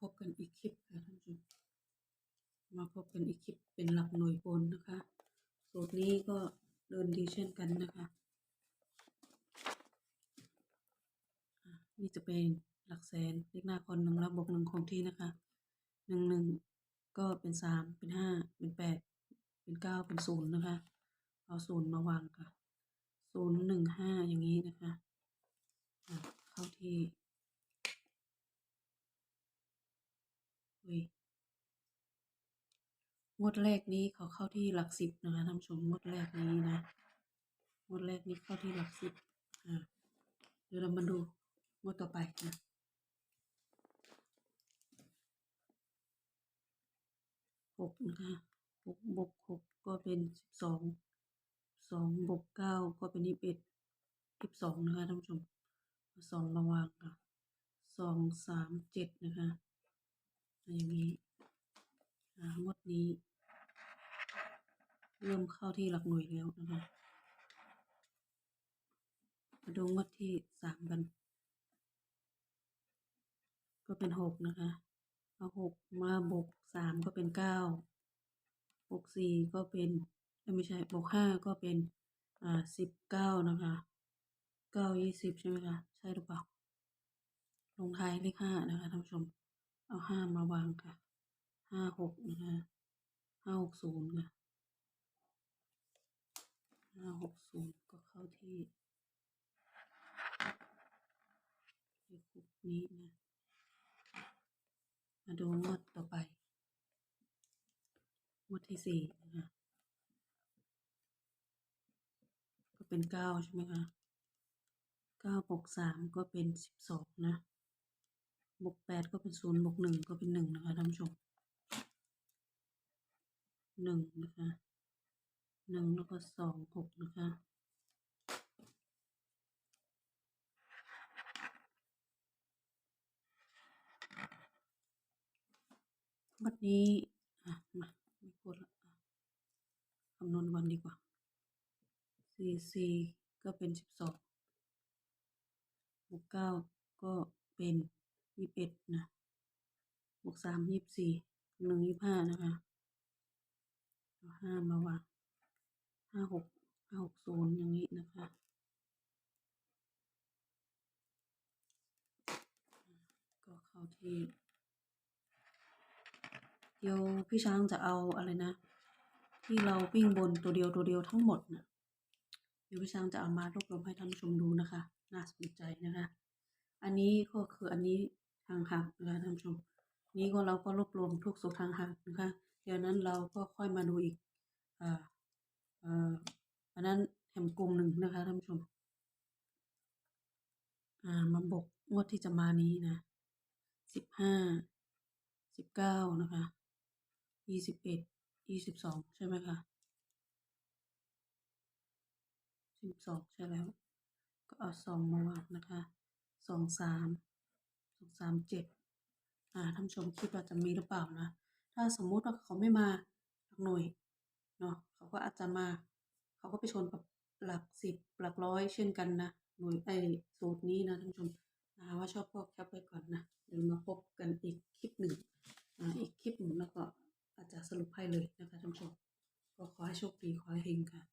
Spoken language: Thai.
พบกันอีกคลิปค่ะท่านผู้ชมมาพบกันอีกคลิปเป็นหลักหน่วยบนนะคะ สูตรนี้ก็เดินดีเช่นกันนะคะอะนี่จะเป็นหลักแสนเลขหน้าคนหนึ่งแล้วบวกหนึ่งคงที่นะคะหนึ่งหนึ่งก็เป็นสามเป็นห้าเป็นแปดเป็นเก้าเป็นศูนย์นะคะ เอาศูนย์มาวางค่ะศูนย์หนึ่งห้าอย่างนี้นะคะอะเข้าที่อุ้ย งวดแรกนี้เขาเข้าที่หลักสิบนะคะท่านผู้ชมงวดแรกนี้นะ งวดแรกนี้เข้าที่หลักสิบอ่าเดี๋ยวเรามาดูงวดต่อไปนะหกนะคะหกบวกหกก็เป็นสิบสองสองบวกเก้าก็เป็นยี่สิบเอ็ดยี่สิบสองนะคะท่านผู้ชมสองมาวางค่ะสองสามเจ็ดนะคะ อย่างนี้งวดนี้ เริ่มเข้าที่หลักหน่วยแล้วนะคะมาดูงวดที่สามกัน ก็เป็นหกนะคะเอาหกมาบวกสามก็เป็นเก้าบวกสี่ก็เป็นไม่ใช่บวกห้าก็เป็นอ่าสิบเก้านะคะเก้ายี่สิบใช่ไหมคะใช่หรือเปล่าลงท้ายเลขห้านะคะท่านผู้ชม เอาห้ามาวางค่ะห้าหกนะคะห้าหกศูนย์ค่ะห้าหกศูนย์ก็เข้าที่ที่คุกนี้นะ มาดูงวดต่อไปงวดที่สี่นะคะก็เป็นเก้าใช่ไหมคะเก้าบวกสามก็เป็นสิบสองนะ บวกแปดก็เป็นศูนย์บวกหนึ่งก็เป็นหนึ่งนะคะท่านผู้ชมหนึ่งนะคะหนึ่งแล้วก็สองหกนะคะวันนี้อะมาไม่พูดละอะคำนวณวันดีกว่าสี่สี่ก็เป็นสิบสองบวกเก้าก็เป็น ยี่สิบเอ็ดนะบวกสามยี่สิบสี่หนึ่งยี่สิบห้านะคะเอาห้ามาวางห้าหกห้าหกศูนย์อย่างนี้นะคะก็เข้าที่เดี๋ยวพี่ช้างจะเอาอะไรนะ ที่เราวิ่งบนตัวเดียวตัวเดียวทั้งหมดนะเดี๋ยวพี่ช้างจะเอามารวบรวมให้ท่านผู้ชมดูนะคะ น่าสนใจนะคะ อันนี้ก็คืออันนี้ สูตรทางหักนะคะ เดี๋ยวนั้นเราก็ค่อยมาดูอีกอ่าเอ่ออันนั้นแถมกลุ่มหนึ่งนะคะท่านผู้ชม อ่ามาบกงวดที่จะมานี้นะสิบห้าสิบเก้านะคะยี่สิบเอ็ดยี่สิบสองใช่ไหมคะสิบสองใช่แล้ว ก็เอาสองมาวางนะคะสองสามสองสามเจ็ด อ่าท่านชมคิดว่าจะมีหรือเปล่านะ ถ้าสมมุติว่าเขาไม่มาหลักหน่วยเนาะเขาก็อาจจะมา เขาก็ไปชนกับหลักสิบหลักร้อยเช่นกันนะหน่วยไอ้สูตรนี้นะท่านชมนะว่าชอบก็แคปไว้ก่อนนะเดี๋ยวมาพบกันอีกคลิปหนึ่งอ่าอีกคลิปหนึ่งแล้วก็อาจจะสรุปให้เลยนะคะท่านชมก็ขอให้โชคดีขอให้เฮงค่ะ